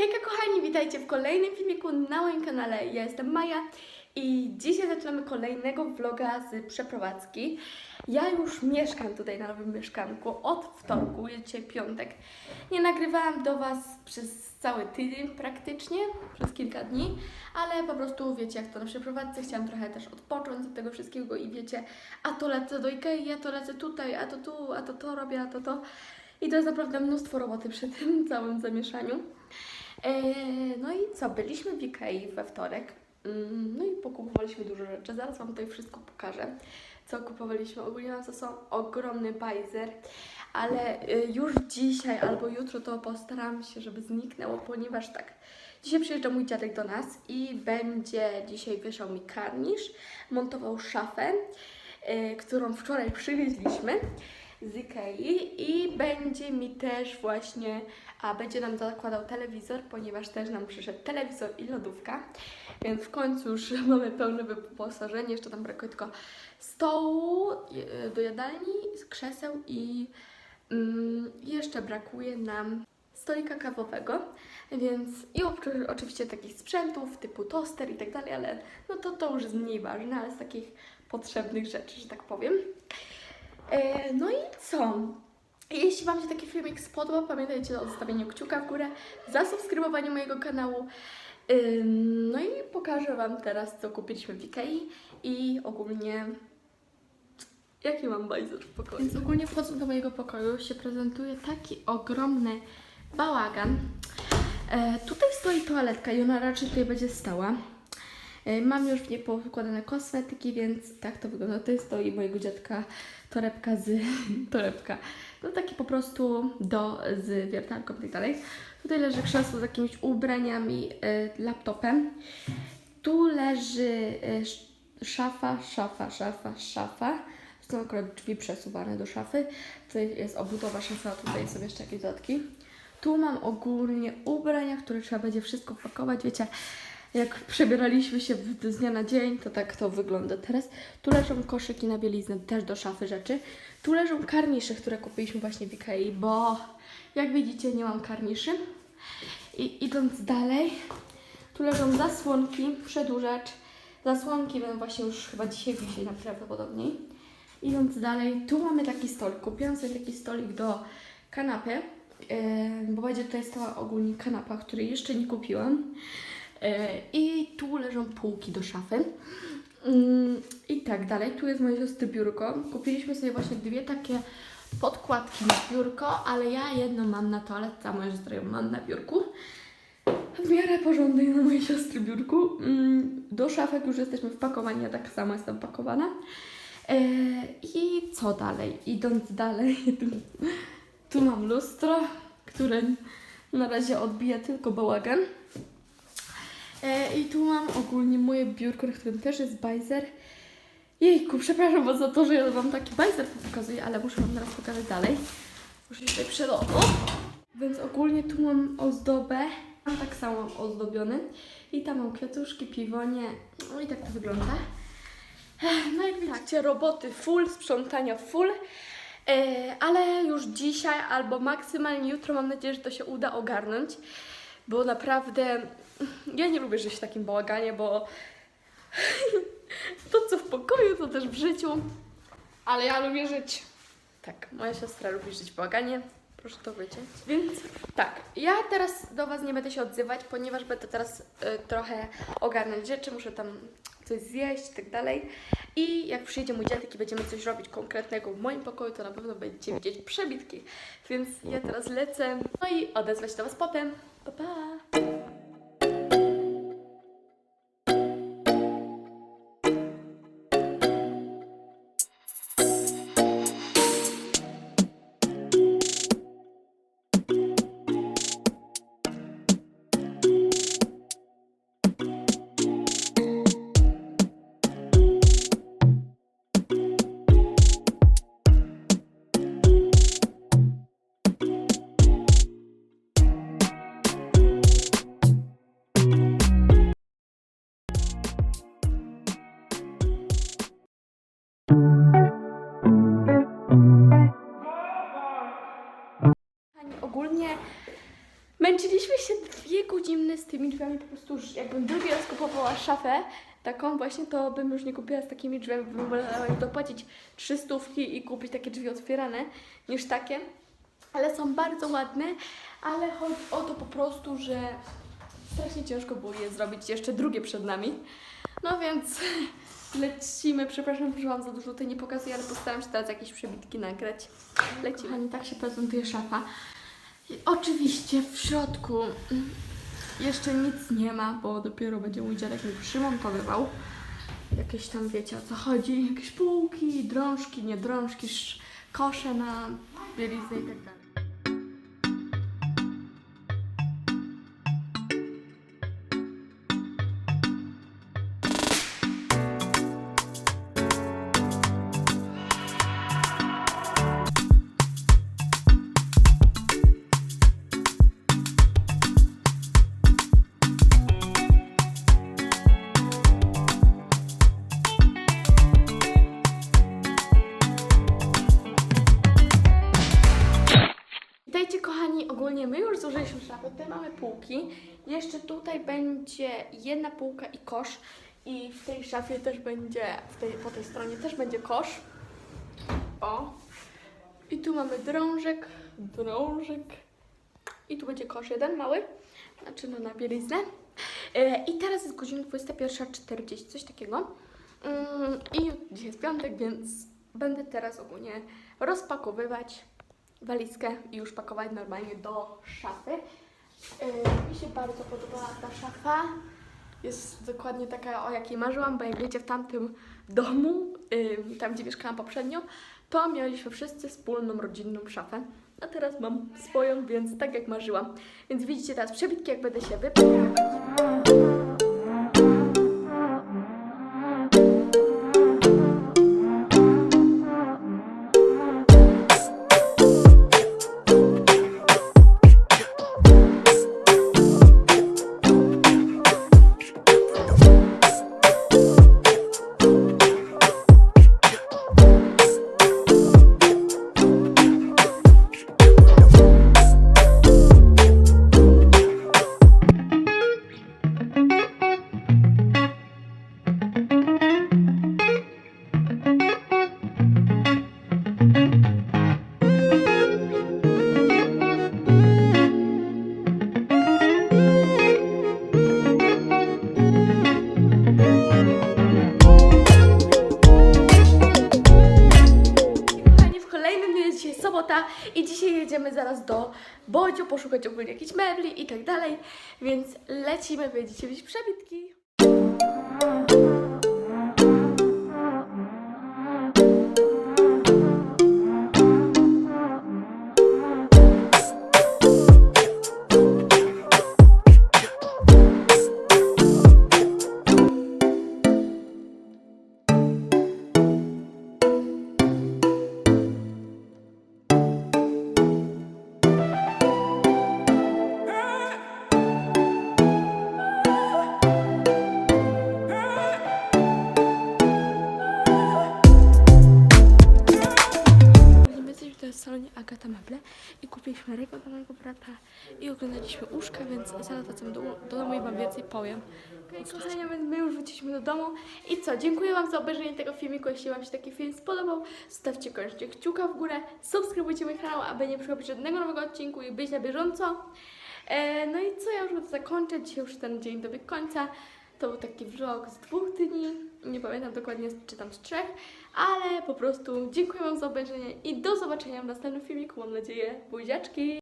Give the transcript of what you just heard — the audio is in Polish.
Hejka kochani, witajcie w kolejnym filmiku na moim kanale. Ja jestem Maja i dzisiaj zaczynamy kolejnego vloga z przeprowadzki. Ja już mieszkam tutaj na nowym mieszkanku od wtorku, jest dzisiaj piątek. Nie nagrywałam do Was przez cały tydzień praktycznie, przez kilka dni, ale po prostu wiecie jak to na przeprowadzce, chciałam trochę też odpocząć od tego wszystkiego i wiecie, a to lecę do Ikei, a to lecę tutaj, a to tu, a to to robię, a to to. I to jest naprawdę mnóstwo roboty przy tym całym zamieszaniu. Eee, no i co, byliśmy w Ikei we wtorek. Mm, No i pokupowaliśmy dużo rzeczy. Zaraz Wam tutaj wszystko pokażę, co kupowaliśmy. Ogólnie mam za sobą ogromny bajzer, ale y, już dzisiaj albo jutro to postaram się, żeby zniknęło, ponieważ tak, dzisiaj przyjeżdża mój dziadek do nas i będzie dzisiaj wieszał mi karnisz, montował szafę, y, którą wczoraj przywieźliśmy z Ikei i będzie mi też właśnie, a będzie nam zakładał telewizor, ponieważ też nam przyszedł telewizor i lodówka, więc w końcu już mamy pełne wyposażenie, jeszcze tam brakuje tylko stołu e, do jadalni, krzeseł i mm, jeszcze brakuje nam stolika kawowego, więc i oczy- oczywiście takich sprzętów typu toster i tak dalej, ale no to to już jest mniej ważne, ale z takich potrzebnych rzeczy, że tak powiem. E, no i co? Jeśli Wam się taki filmik spodobał, pamiętajcie o zostawieniu kciuka w górę, zasubskrybowaniu mojego kanału. No i pokażę Wam teraz, co kupiliśmy w Ikei i ogólnie jaki mam bajzer w pokoju. Więc ogólnie wchodząc do mojego pokoju się prezentuje taki ogromny bałagan. E, tutaj stoi toaletka i ona raczej tutaj będzie stała. E, Mam już w niej powykładane kosmetyki, więc tak to wygląda. Tutaj stoi mojego dziadka torebka z... torebka. No taki po prostu do, z wiertarką i tak dalej. Tutaj leży krzesło z jakimiś ubraniami, e, laptopem. Tu leży e, sz- szafa, szafa, szafa, szafa. Są akurat drzwi przesuwane do szafy. Tutaj jest obudowa szafa, tutaj są jeszcze jakieś dodatki. Tu mam ogólnie ubrania, które trzeba będzie wszystko pakować. Wiecie, jak przebieraliśmy się z dnia na dzień, to tak to wygląda teraz. Tu leżą koszyki na bieliznę, też do szafy rzeczy. Tu leżą karnisze, które kupiliśmy właśnie w Ikei, bo jak widzicie nie mam karniszy. I idąc dalej, tu leżą zasłonki, przedłużacz. Zasłonki będą właśnie już chyba dzisiaj wisieć najprawdopodobniej. Idąc dalej, tu mamy taki stolik. Kupiłam sobie taki stolik do kanapy, yy, bo będzie tutaj stała ogólnie kanapa, której jeszcze nie kupiłam. Yy, I tu leżą półki do szafy. Mm, I tak dalej. Tu jest moje siostry biurko. Kupiliśmy sobie właśnie dwie takie podkładki na biurko, ale ja jedną mam na toaletce, a moja siostra ją mam na biurku. W miarę porządnej na mojej siostry biurku. Mm, Do szafek już jesteśmy wpakowani, ja tak samo jestem pakowana. E, I co dalej? Idąc dalej, tu mam lustro, które na razie odbija tylko bałagan. E, I tu mam ogólnie moje biurko, na którym też jest bajzer. Jejku, przepraszam Was za to, że ja Wam taki bajzer pokazuję, ale muszę Wam teraz pokazać dalej. Muszę tutaj przelotu. Więc ogólnie tu mam ozdobę. Mam tak samo ozdobiony. I tam mam kwiatuszki, piwonie. No i tak to wygląda. No jak widzicie, roboty full, sprzątania full. E, ale już dzisiaj albo maksymalnie jutro mam nadzieję, że to się uda ogarnąć. Bo naprawdę ja nie lubię żyć w takim bałaganie, bo to co w pokoju, to też w życiu. Ale ja lubię żyć. Tak, moja siostra lubi żyć w bałaganie. Proszę to wyciąć. Więc tak, ja teraz do Was nie będę się odzywać, ponieważ będę teraz y, trochę ogarnąć rzeczy, muszę tam coś zjeść i tak dalej. I jak przyjdzie mój dziadek i będziemy coś robić konkretnego w moim pokoju, to na pewno będziecie widzieć przebitki. Więc ja teraz lecę, no i odezwę się do Was potem. 拜拜 po prostu jakbym drugi raz kupowała szafę, taką właśnie, to bym już nie kupiła z takimi drzwiami, bym wolała dopłacić 300 i kupić takie drzwi otwierane niż takie. Ale są bardzo ładne, ale chodzi o to po prostu, że strasznie ciężko było je zrobić, jeszcze drugie przed nami. No więc lecimy, przepraszam, że Wam za dużo tutaj nie pokazuję, ale postaram się teraz jakieś przebitki nagrać. Lecimy. Kochani, tak się prezentuje szafa. I oczywiście w środku jeszcze nic nie ma, bo dopiero będzie mój dziadek mi przymontowywał. Jakieś tam wiecie o co chodzi, jakieś półki, drążki, nie drążki, sz- kosze na bieliznę i tak dalej. Półki. Jeszcze tutaj będzie jedna półka i kosz. I w tej szafie też będzie, w tej, po tej stronie też będzie kosz. O. I tu mamy drążek, drążek. I tu będzie kosz jeden mały, znaczy no na bieliznę. E, I teraz jest godzina 21.40, coś takiego. Mm, I dzisiaj jest piątek, więc będę teraz ogólnie rozpakowywać walizkę i już pakować normalnie do szafy. Yy, mi się bardzo podobała ta szafa. Jest dokładnie taka, o jakiej marzyłam, bo jak wiecie, w tamtym domu, tam gdzie mieszkałam poprzednio, to mieliśmy wszyscy wspólną, rodzinną szafę. A teraz mam swoją, więc tak jak marzyłam. Więc widzicie teraz przebitki, jak będę się wypakowywać. Zaraz do Bodziu poszukać ogólnie jakichś mebli i tak dalej, więc lecimy, będziecie mieć przebitki. Salonie Agata Meble i kupiliśmy Rego dla mojego brata i oglądaliśmy łóżka, więc zaraz wracam do, do domu i Wam więcej powiem. Okej, kochani, więc my już wróciliśmy do domu i co, dziękuję Wam za obejrzenie tego filmiku, jeśli Wam się taki film spodobał, zostawcie koniecznie kciuka w górę, subskrybujcie mój kanał, aby nie przegapić żadnego nowego odcinku i być na bieżąco. E, no i co, ja już będę zakończyć, dzisiaj już ten dzień dobiegł końca. To był taki vlog z dwóch dni, nie pamiętam dokładnie czy tam z trzech, ale po prostu dziękuję Wam za obejrzenie i do zobaczenia w następnym filmiku, mam nadzieję, buziaczki!